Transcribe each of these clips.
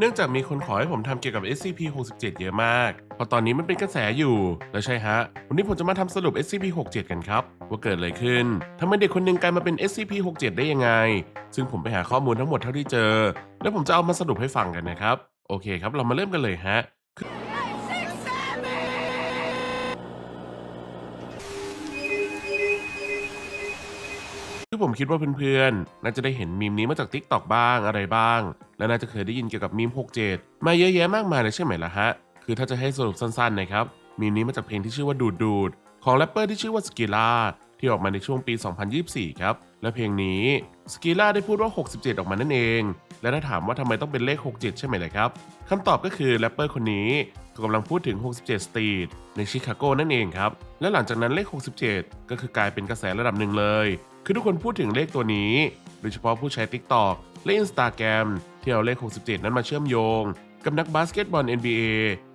เนื่องจากมีคนขอให้ผมทำเกี่ยวกับ SCP-67 เยอะมาก เพราะตอนนี้มันเป็นกระแสอยู่ แล้วใช่ฮะ วันนี้ผมจะมาทำสรุป SCP-67 กันครับ ว่าเกิดอะไรขึ้นทำไมเด็กคนหนึ่งกลายมาเป็น SCP-67 ได้ยังไง ซึ่งผมไปหาข้อมูลทั้งหมดเท่าที่เจอ แล้วผมจะเอามาสรุปให้ฟังกันนะครับ โอเคครับ เรามาเริ่มกันเลยฮะ คือผมคิดว่าเพื่อนๆ น่าจะได้เห็นมีมนี้มาจาก t ิ k t o k บ้างอะไรบ้าง และน่าจะเคยได้ยินเกี่ยวกับมีม 67 มาเยอะแยะมากมายเลยใช่ไหมล่ะฮะ คือถ้าจะให้สรุปสั้นๆนะครับ มีมนี้มาจากเพลงที่ชื่อว่าดูดดูดของแรปเปอร์ที่ชื่อว่าสกิล่าที่ออกมาในช่วงปี 2024 ครับ และเพลงนี้สกิล่าได้พูดว่า 67 ออกมานั่นเอง และถ้าถามว่าทำไมต้องเป็นเลข 67 ใช่ไหมล่ะครับคำตอบก็คือแรปเปอร์คนนี้กำลังพูดถึง 67 สตรีทในชิคาโกนั่นเองครับ และหลังจากนั้นเลข 67 ก็คือกลายเป็นกระแสระดับหนึ่งเลย คือทุกคนพูดถึงเลขตัวนี้ โดยเฉพาะผู้ใช้ TikTok และ Instagram ที่เอาเลข 67 นั้นมาเชื่อมโยง กับนักบาสเกตบอล NBA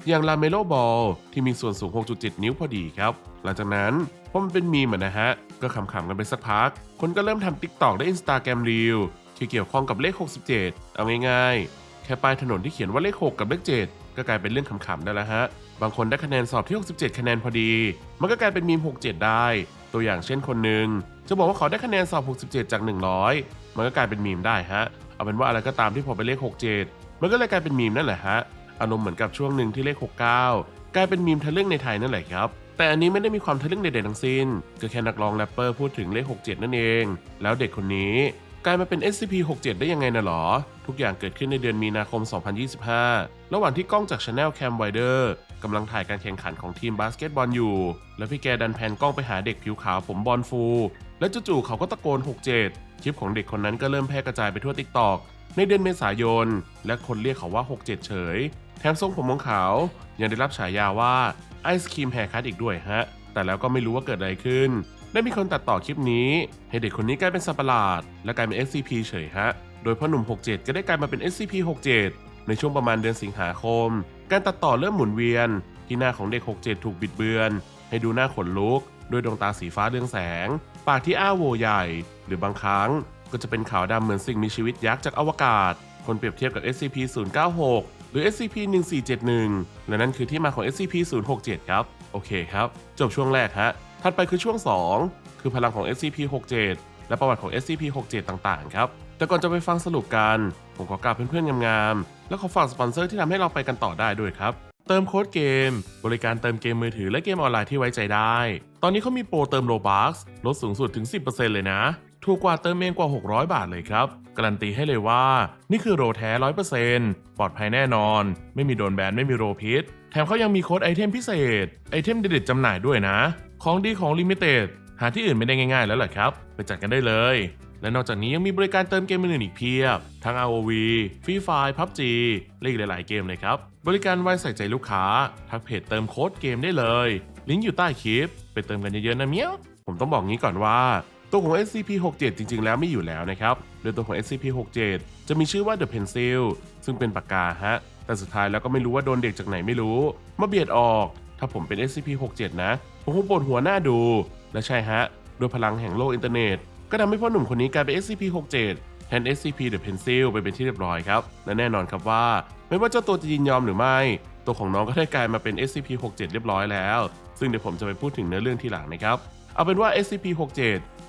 อย่างลาเมโลบอลที่มีส่วนสูง 6.7 นิ้วพอดีครับ หลังจากนั้นพอมันเป็นมีมอะนะฮะ ก็ขำๆกันไปสักพัก คนก็เริ่มทำ TikTok และ Instagram Reel ที่เกี่ยวข้องกับเลข 67 เอาง่ายๆ แค่ป้ายถนนที่เขียนว่าเลข 6 กับเลข 7 ก็กลายเป็นเรื่องขำๆได้แล้วฮะ บางคนได้คะแนนสอบที่ 67 คะแนนพอดี มันก็กลายเป็นมีม 67 ได้ ตัวอย่างเช่นคนหนึ่ง จะบอกว่าเขาได้คะแนนสอบ 67 จาก 100 มันก็กลายเป็นมีมได้ฮะ เอาเป็นว่าอะไรก็ตามที่พอไปเลข 67 มันก็เลยกลายเป็นมีมนั่นแหละฮะ อารมณ์เหมือนกับช่วงหนึ่งที่เลข 69 กลายเป็นมีมทะลึ่งในไทยนั่นแหละครับ แต่อันนี้ไม่ได้มีความทะลึ่งใดๆทั้งสิ้น ก็แค่นักร้องแรปเปอร์พูดถึงเลข 67 นั่นเอง แล้วเด็กคนนี้กลายมาเป็น SCP-67 ได้ยังไงนะหรอ ทุกอย่างเกิดขึ้นในเดือนมีนาคม 2025 ระหว่างที่กล้องจาก Channel Cam Wider กำลังถ่ายการแข่งขันของทีมบาสเกตบอลอยู่ แล้วพี่แกดันแพนกล้องไปหาเด็กผิวขาวผมบอลฟู และจู่ๆเขาก็ตะโกน 67 คลิปของเด็กคนนั้นก็เริ่มแพร่กระจายไปทั่ว TikTok ในเดือนเมษายน และคนเรียกเขาว่า 67 เฉย แถมทรงผมของเขา ยังได้รับฉายาว่าไอศครีมแฮร์คัตอีกด้วยฮะ แต่แล้วก็ไม่รู้ว่าเกิดอะไรขึ้น ได้มีคนตัดต่อคลิปนี้ ให้เด็กคนนี้กลายเป็นสัตว์ประหลาด และกลายเป็น SCP เฉยฮะ โดยพ่อหนุ่ม 67 ก็ได้กลายมาเป็น SCP 67 ในช่วงประมาณเดือนสิงหาคม การตัดต่อเริ่มหมุนเวียน ที่หน้าของเด็ก 67 ถูกบิดเบือน ให้ดูหน้าขนลุก ด้วยดวงตาสีฟ้าเรืองแสง ปากที่อ้าโวใหญ่ หรือบางครั้งก็จะเป็นขาวดำเหมือนสิ่งมีชีวิตยักษ์จากอวกาศ คนเปรียบเทียบกับ SCP-096 หรือ SCP-1471 และนั่นคือที่มาของ SCP-067 ครับ โอเคครับ จบช่วงแรกฮะ ถัดไปคือช่วง 2 คือพลังของ SCP-67 และประวัติของ SCP-67 ต่างๆ ครับ แต่ก่อนจะไปฟังสรุปกัน ผมขอกราบเพื่อนๆงามๆ และขอฝากสปอนเซอร์ที่ทำให้เราไปกันต่อได้ด้วยครับ เติมโค้ดเกม บริการเติมเกมมือถือและเกมออนไลน์ที่ไว้ใจได้ ตอนนี้เขามีโปรเติมโลบัคลดสูงสุดถึง 10%เลยนะ ถูกกว่าเติมเองกว่า 600 บาทเลยครับ การันตีให้เลยว่า นี่คือโรแท้ 100%ปลอดภัยแน่นอน ไม่มีโดนแบนไม่มีโรพิษ แถมเขายังมีโค้ดไอเทมพิเศษ ไอเทมเด็ดๆจำหน่ายด้วยนะ ของดีของลิมิเต็ดหาที่อื่นไม่ได้ง่ายๆแล้วแหละครับ ไปจัดกันได้เลย และนอกจากนี้ยังมีบริการเติมเกมอื่นอีกเพียบ ทั้ง ROV Free Fire PUBG และอีกหลาย ๆ เกมเลยครับ บริการไว้ใส่ใจลูกค้า ทักเพจเติมโค้ดเกมได้เลย ลิงก์อยู่ใต้คลิป ไปเติมกันเยอะ ๆ นะเมียว ผมต้องบอกงี้ก่อนว่าตัวของ SCP-67 จริง ๆ แล้วไม่อยู่แล้วนะครับ โดยตัวของ SCP-67 จะมีชื่อว่า The Pencil ซึ่งเป็นปากกาฮะ แต่สุดท้ายแล้วก็ไม่รู้ว่าโดนเด็กจากไหนไม่รู้ มาเบียดออก ถ้าผมเป็น SCP-67 นะ ผมคงปวดหัวหน้าดู และใช่ฮะ โดยพลังแห่งโลกอินเทอร์เน็ต ก็ทำให้พ่อหนุ่มคนนี้กลายเป็น SCP-67 แทน SCP The Pencil ไปเป็นที่เรียบร้อยครับ และแน่นอนครับว่า ไม่ว่าเจ้าตัวจะยินยอมหรือไม่ ตัวของน้องก็ได้กลายมาเป็น SCP-67 เรียบร้อยแล้ว ซึ่งเดี๋ยวผมจะไปพูดถึงเนื้อเรื่องทีหลังนะครับ เอาเป็นว่า SCP-67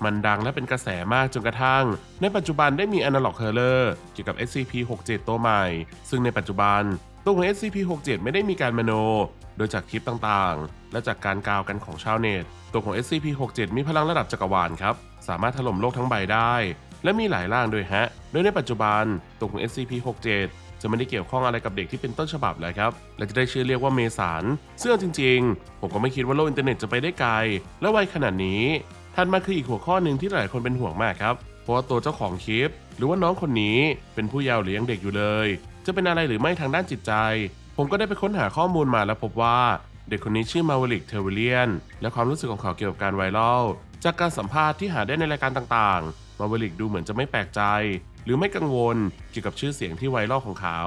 มันดังและเป็นกระแสมากจนกระทั่ง ในปัจจุบันได้มี Analog Horror เกี่ยวกับ SCP-67 ตัวใหม่ ซึ่งในปัจจุบันตัวของ SCP-67 ไม่ได้มีการมโน โดยจากคลิปต่างๆ และจากการกล่าวกันของชาวเน็ต ตัวของ SCP-67 มีพลังระดับจักรวาลครับ สามารถถล่มโลกทั้งใบได้ และมีหลายร่างด้วยฮะ โดยในปัจจุบันตัวของ SCP-67 จะไม่ได้เกี่ยวข้องอะไรกับเด็กที่เป็นต้นฉบับแล้วครับ และจะได้ชื่อเรียกว่าเมสานซึ่งเอาจริงๆ ผมก็ไม่คิดว่าโลกอินเทอร์เน็ตจะไปได้ไกล และไวขนาดนี้ถัดมาคืออีกหัวข้อหนึ่งที่หลายคนเป็นห่วงมากครับ เพราะว่าตัวเจ้าของคลิป หรือว่าน้องคนนี้เป็นผู้เยาว์หรือยังเด็กอยู่เลย จะเป็นอะไรหรือไม่ทางด้านจิตใจ ผมก็ได้ไปค้นหาข้อมูลมาแล้วพบว่าเด็กคนนี้ชื่อมาวลิกเทเวเลียน และความรู้สึกของเขาเกี่ยวกับการไวรัลจากการสัมภาษณ์ที่หาได้ในรายการต่างๆ มาวลิกดูเหมือนจะไม่แปลกใจ หรือไม่กังวลเกี่ยวกับชื่อเสียงที่ไวรัลของเขา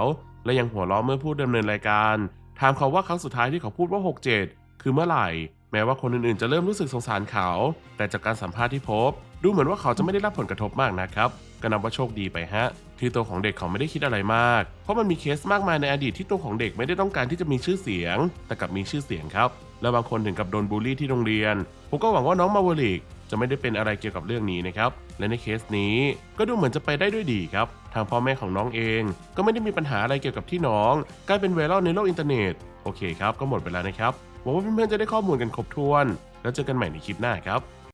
และยังหัวเราะเมื่อพูดดำเนินรายการ ถามเขาว่าครั้งสุดท้ายที่เขาพูดว่า 67 คือเมื่อไหร่ แม้ว่าคนอื่นๆ จะเริ่มรู้สึกสงสารเขา แต่จากการสัมภาษณ์ที่พบ ดูเหมือนว่าเขาจะไม่ได้รับผลกระทบมากนะครับ ก็นับว่าโชคดีไปฮะ ที่ตัวของเด็กเขาไม่ได้คิดอะไรมาก เพราะมันมีเคสมากมายในอดีตที่ตัวของเด็กไม่ได้ต้องการที่จะมีชื่อเสียง แต่กลับมีชื่อเสียงครับ และบางคนถึงกับโดนบูลลี่ที่โรงเรียน ผมก็หวังว่าน้องมาวลิกจะไม่ได้เป็นอะไรเกี่ยวกับเรื่องนี้นะครับ และในเคสนี้ก็ดูเหมือนจะไปได้ด้วยดีครับ ทางพ่อแม่ของน้องเอง ก็ไม่ได้มีปัญหาอะไรเกี่ยวกับที่น้องกลายเป็นไวรัลในโลกอินเทอร์เน็ต โอเคครับ ก็หมดไปแล้วนะครับ หวังว่าเพื่อนๆจะได้ข้อมูลกันครบถ้วน แล้วเจอกันใหม่ในคลิปหน้าครับ